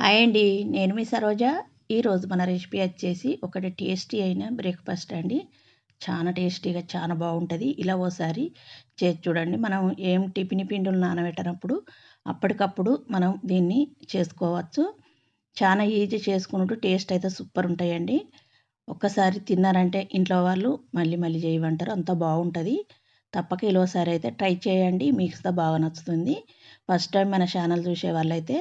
Hi అండి. నేను మీ సరోజ. ఈరోజు మన రెసిపీ వచ్చేసి ఒకటి టేస్టీ అయిన బ్రేక్ఫాస్ట్ అండి. చాలా టేస్టీగా చాలా బాగుంటుంది. ఇలా ఓసారి చేసి చూడండి. మనం ఏం టిఫిన్ పిండులు నానబెట్టినప్పుడు అప్పటికప్పుడు మనం దీన్ని చేసుకోవచ్చు. చాలా ఈజీ చేసుకున్నట్టు టేస్ట్ అయితే సూపర్ ఉంటాయండి. ఒక్కసారి తిన్నారంటే ఇంట్లో వాళ్ళు మళ్ళీ మళ్ళీ చేయమంటారు. అంత బాగుంటుంది. తప్పక ఇలాసారి అయితే ట్రై చేయండి. మీకు బాగా నచ్చుతుంది. ఫస్ట్ టైం మన ఛానల్ చూసే వాళ్ళైతే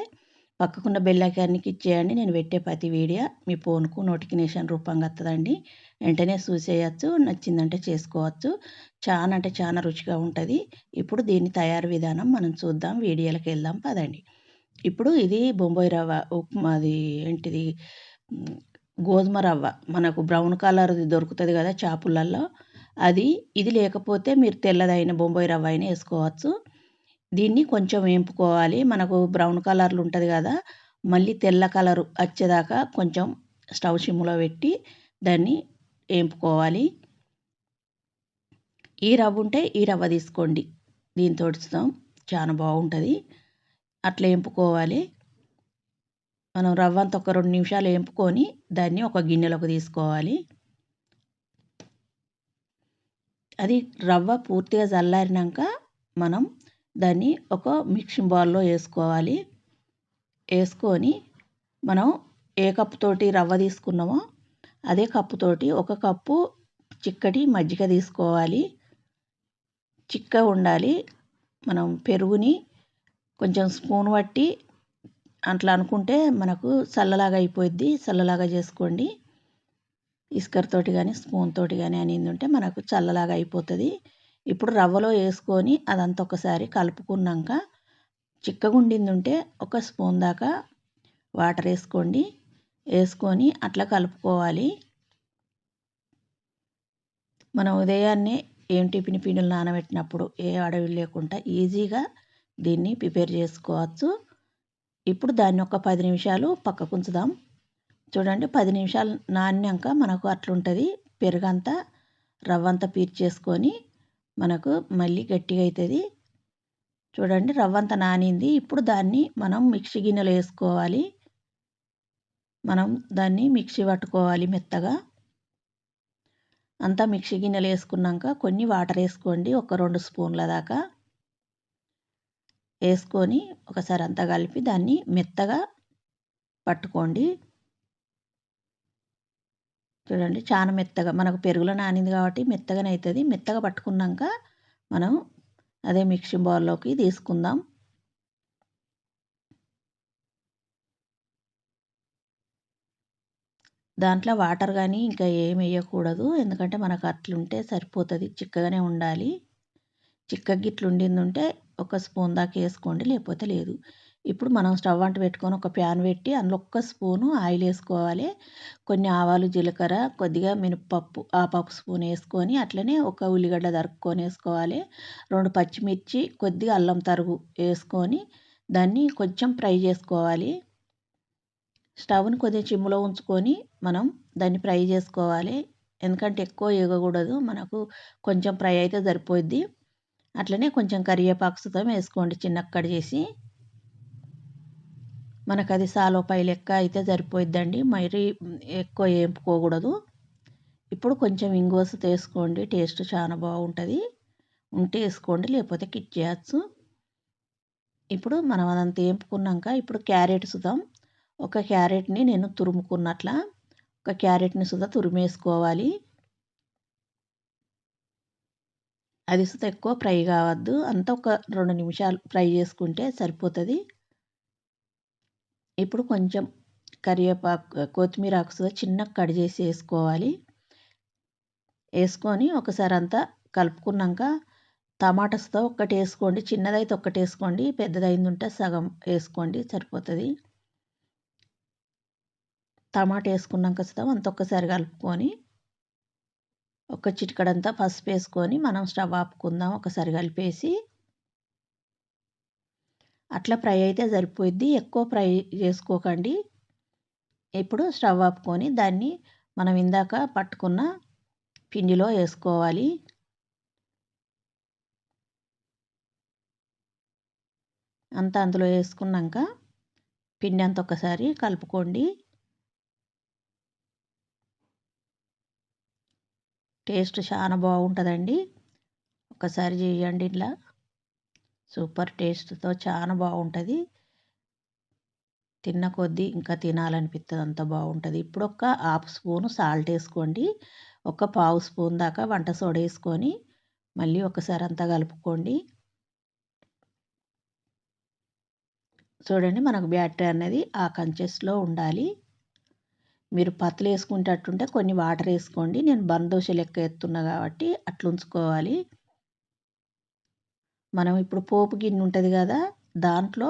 పక్కకున్న బెల్ ఇచ్చేయండి నేను పెట్టే ప్రతి వీడియో మీ ఫోన్కు నోటిఫికేషన్ రూపంగా వస్తుందండి వెంటనే చూసేయచ్చు నచ్చిందంటే చేసుకోవచ్చు. చాలా అంటే చాలా రుచిగా ఉంటుంది. ఇప్పుడు దీని తయారు విధానం మనం చూద్దాం వీడియోలకు వెళ్దాం పదండి. ఇప్పుడు ఇది బొంబాయి రవ్వ ఉప్మాది ఏంటిది? గోధుమ రవ్వ. మనకు బ్రౌన్ కలర్ దొరుకుతుంది కదా చేపలల్లో. అది ఇది లేకపోతే మీరు తెల్లదైన బొంబాయి రవ్వ అయినా వేసుకోవచ్చు. దీన్ని కొంచెం వేంపుకోవాలి. మనకు బ్రౌన్ కలర్లు ఉంటుంది కదా మళ్ళీ తెల్ల కలరు వచ్చేదాకా కొంచెం స్టవ్ సిమ్లో పెట్టి దాన్ని వేంపుకోవాలి. ఈ రవ్వ ఉంటే ఈ రవ్వ తీసుకోండి. దీంతో చాలా బాగుంటుంది. అట్లా వేంపుకోవాలి. మనం రవ్వ అంత ఒక రెండు నిమిషాలు వేంపుకొని దాన్ని ఒక గిన్నెలోకి తీసుకోవాలి. అది రవ్వ పూర్తిగా చల్లారినాక మనం దాన్ని ఒక మిక్సింగ్ బౌల్లో వేసుకోవాలి. వేసుకొని మనం ఏ కప్పుతోటి రవ్వ తీసుకున్నామో అదే కప్పుతోటి ఒక కప్పు చిక్కటి మజ్జిగ తీసుకోవాలి. చిక్క ఉండాలి. మనం పెరుగుని కొంచెం స్పూన్ పట్టి అట్లా అనుకుంటే మనకు చల్లలాగా అయిపోయిద్ది. చల్లలాగా చేసుకోండి. ఇస్కర్తోటి కానీ స్పూన్ తోటి కానీ అనేది ఉంటే మనకు చల్లలాగా అయిపోతుంది. ఇప్పుడు రవ్వలో వేసుకొని అదంతా ఒకసారి కలుపుకున్నాక చిక్కగుండింది ఉంటే ఒక స్పూన్ దాకా వాటర్ వేసుకోండి. వేసుకొని అట్లా కలుపుకోవాలి. మనం ఉదయాన్నే ఏం టిఫిన్ పిండిలు నానబెట్టినప్పుడు ఏ అడవి లేకుండా ఈజీగా దీన్ని ప్రిపేర్ చేసుకోవచ్చు. ఇప్పుడు దాన్ని ఒక పది నిమిషాలు పక్కకు ఉంచుదాం. చూడండి పది నిమిషాలు నానాక మనకు అట్లుంటుంది. పెరుగంతా రవ్వంతా పీర్చేసుకొని మనకు మళ్ళీ గట్టిగా అవుతుంది చూడండి రవ్వంత నానింది. ఇప్పుడు దాన్ని మనం మిక్సీ గిన్నెలో వేసుకోవాలి. మనం దాన్ని మిక్సీ పట్టుకోవాలి మెత్తగా. అంతా మిక్సీ గిన్నెలు వేసుకున్నాక కొన్ని వాటర్ వేసుకోండి. ఒక రెండు స్పూన్ల దాకా వేసుకొని ఒకసారి అంతా కలిపి దాన్ని మెత్తగా పట్టుకోండి. చూడండి చాలా మెత్తగా మనకు పెరుగులో నానింది కాబట్టి మెత్తగానే అవుతుంది మెత్తగా పట్టుకున్నాక మనం అదే మిక్సింగ్ బౌల్లోకి తీసుకుందాం. దాంట్లో వాటర్ కానీ ఇంకా ఏమి వేయకూడదు. ఎందుకంటే మనకు అట్లుంటే సరిపోతుంది. చిక్కగానే ఉండాలి. చిక్కగా గిట్లు ఉండింది ఉంటే ఒక స్పూన్ దాకా వేసుకోండి లేకపోతే లేదు. ఇప్పుడు మనం స్టవ్ అంట పెట్టుకొని ఒక ప్యాన్ పెట్టి అందులో ఒక్క స్పూను ఆయిల్ వేసుకోవాలి. కొన్ని ఆవాలు జీలకర్ర కొద్దిగా మినపప్పు ఆ పప్పు స్పూన్ వేసుకొని అట్లనే ఒక ఉల్లిగడ్డ తరుక్కొని వేసుకోవాలి. రెండు పచ్చిమిర్చి కొద్దిగా అల్లం తరుగు వేసుకొని దాన్ని కొంచెం ఫ్రై చేసుకోవాలి. స్టవ్ని కొద్దిగా చిమ్ములో ఉంచుకొని మనం దాన్ని ఫ్రై చేసుకోవాలి. ఎందుకంటే ఎక్కువ వేగకూడదు మనకు కొంచెం ఫ్రై అయితే సరిపోద్ది. అట్లనే కొంచెం కరివేపాకు సుతం వేసుకోండి చిన్న కట్ చేసి మనకు అది సాలోపై లెక్క అయితే సరిపోయిద్దండి. మరి ఎక్కువ వేపుకోకూడదు ఇప్పుడు కొంచెం ఇంగోస్ తీసుకోండి. టేస్ట్ చాలా బాగుంటుంది. ఉంటే వేసుకోండి లేకపోతే కిట్ చేయచ్చు. ఇప్పుడు మనం అదంతా వేపుకున్నాక ఇప్పుడు క్యారెట్ సుదాం ఒక క్యారెట్ని నేను తురుముకున్నట్ల ఒక క్యారెట్ని సుధా తురిమేసుకోవాలి. అది సుత ఎక్కువ ఫ్రై కావద్దు. అంతా ఒక రెండు నిమిషాలు ఫ్రై చేసుకుంటే సరిపోతుంది. ఇప్పుడు కొంచెం కరివేపాకు కొత్తిమీర ఆకు చిన్న కట్ చేసి వేసుకోవాలి. వేసుకొని ఒకసారి అంతా కలుపుకున్నాక టమాటాస్తో ఒక్కటి వేసుకోండి. చిన్నదైతే ఒక్కటి వేసుకోండి. పెద్దదైంది ఉంటే సగం వేసుకోండి. సరిపోతుంది. టమాటా వేసుకున్నాక సగం అంత ఒక్కసారి కలుపుకొని ఒక చిటికడంతా పసుపు వేసుకొని మనం స్టవ్ ఆపుకుందాం. ఒకసారి కలిపేసి అట్లా ఫ్రై అయితే సరిపోయిద్ది. ఎక్కువ ఫ్రై చేసుకోకండి. ఇప్పుడు స్టవ్ ఆపుకొని దాన్ని మనం ఇందాక పట్టుకున్న పిండిలో వేసుకోవాలి. అంతా అందులో వేసుకున్నాక పిండి అంత ఒకసారి కలుపుకోండి. టేస్ట్ చాలా బాగుంటుందండి. ఒకసారి చేయండి ఇట్లా సూపర్ టేస్ట్తో చాలా బాగుంటుంది. తిన్న కొద్దీ ఇంకా తినాలనిపిస్తుంది అంత బాగుంటుంది. ఇప్పుడు ఒక హాఫ్ స్పూన్ సాల్ట్ వేసుకోండి ఒక పావు స్పూన్ దాకా వంట సోడా వేసుకొని మళ్ళీ ఒకసారి అంతా కలుపుకోండి. చూడండి మనకు బ్యాటరీ అనేది ఆ కంచెస్లో ఉండాలి. మీరు పత్తులు వేసుకుంటట్టుంటే కొన్ని వాటర్ వేసుకోండి నేను బందోష లెక్క ఎత్తున్నా కాబట్టి అట్లా ఉంచుకోవాలి మనం ఇప్పుడు పోపు గిన్నె ఉంటుంది కదా దాంట్లో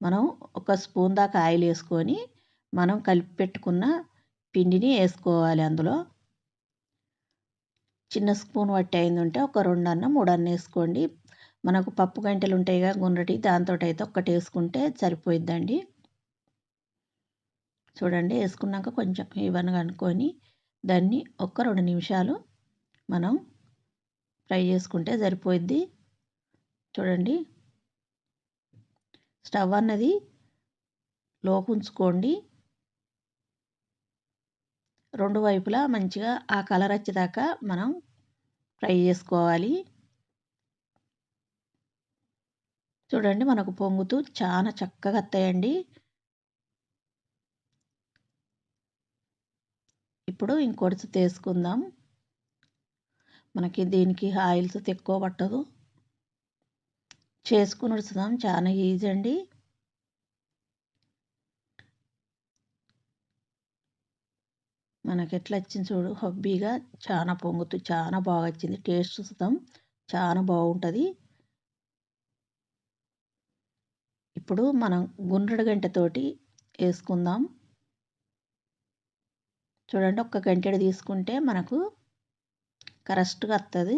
మనం ఒక స్పూన్ దాకా ఆయిల్ వేసుకొని మనం కలిపి పెట్టుకున్న పిండిని వేసుకోవాలి అందులో. చిన్న స్పూన్ పట్టి అయింది ఉంటే ఒక రెండు అన్న మూడు అన్న వేసుకోండి. మనకు పప్పు గంటెలు ఉంటాయిగా గుండ్రటి దాంతో అయితే ఒక్కటి వేసుకుంటే సరిపోయిద్దండి. చూడండి వేసుకున్నాక కొంచెం ఇవన్నీ అనుకొని దాన్ని ఒక్క రెండు నిమిషాలు మనం ఫ్రై చేసుకుంటే సరిపోయిద్ది. చూడండి. స్టవ్ అన్నది లోపు ఉంచుకోండి. రెండు వైపులా మంచిగా ఆ కలర్ వచ్చేదాకా మనం ఫ్రై చేసుకోవాలి. చూడండి మనకు పొంగుతూ చాలా చక్కగా వస్తాయండి ఇప్పుడు ఇంకొడిచి తీసుకుందాం. మనకి దీనికి ఆయిల్స్ ఎక్కువ పట్టదు. చేసుకుని వస్తున్నాం చాలా ఈజీ అండి. మనకి ఎట్లా వచ్చింది చూడు హబ్బీగా చాలా పొంగుతూ చాలా బాగా వచ్చింది టేస్ట్ చూస్తాం చాలా బాగుంటుంది ఇప్పుడు మనం గుండ్రడు గంటతోటి వేసుకుందాం. చూడండి ఒక్క గంటెడు తీసుకుంటే మనకు కరెక్ట్గా వస్తుంది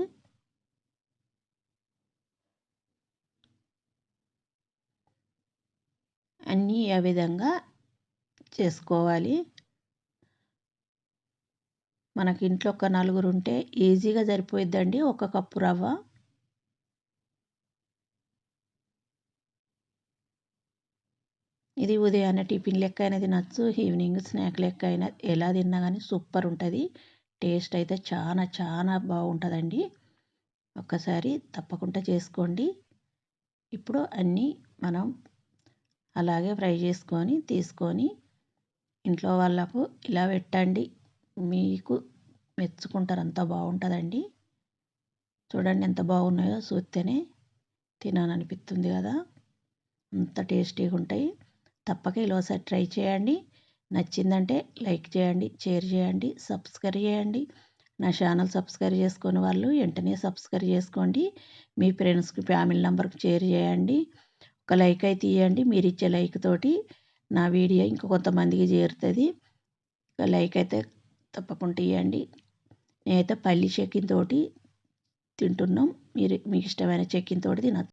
ఏ విధంగా చేసుకోవాలి. మనకి ఇంట్లో ఒక నలుగురు ఉంటే ఈజీగా సరిపోయిద్దండి. ఒక కప్పు రవ్వ. ఇది ఉదయాన్నే టిఫిన్ లెక్క అయినా తినచ్చు. ఈవినింగ్ స్నాక్ లెక్క అయినా ఎలా తిన్నా కానీ సూపర్ ఉంటుంది టేస్ట్ అయితే చాలా చాలా బాగుంటుందండి ఒక్కసారి తప్పకుండా చేసుకోండి. ఇప్పుడు అన్నీ మనం అలాగే ఫ్రై చేసుకొని తీసుకొని ఇంట్లో వాళ్ళకు ఇలా పెట్టండి. మీకు మెచ్చుకుంటారు. అంత బాగుంటుందండి. చూడండి ఎంత బాగున్నాయో చూస్తేనే తినాలనిపిస్తుంది కదా. అంత టేస్టీగా ఉంటాయి. తప్పక ఇలాసారి ట్రై చేయండి. నచ్చిందంటే లైక్ చేయండి షేర్ చేయండి సబ్స్క్రైబ్ చేయండి. నా ఛానల్ సబ్స్క్రైబ్ చేసుకుని వాళ్ళు వెంటనే సబ్స్క్రైబ్ చేసుకోండి. మీ ఫ్రెండ్స్కి ఫ్యామిలీ నెంబర్కి షేర్ చేయండి. ఒక లైక్ అయితే ఇవ్వండి మీరు ఇచ్చే లైక్ తోటి నా వీడియో ఇంకా కొంతమందికి చేరుతుంది. ఒక లైక్ అయితే తప్పకుండా ఇవ్వండి నేనైతే పల్లి చెక్కిన తోటి తింటున్నాం. మీరు మీకు ఇష్టమైన చెక్కిన తోటి తినచ్చు.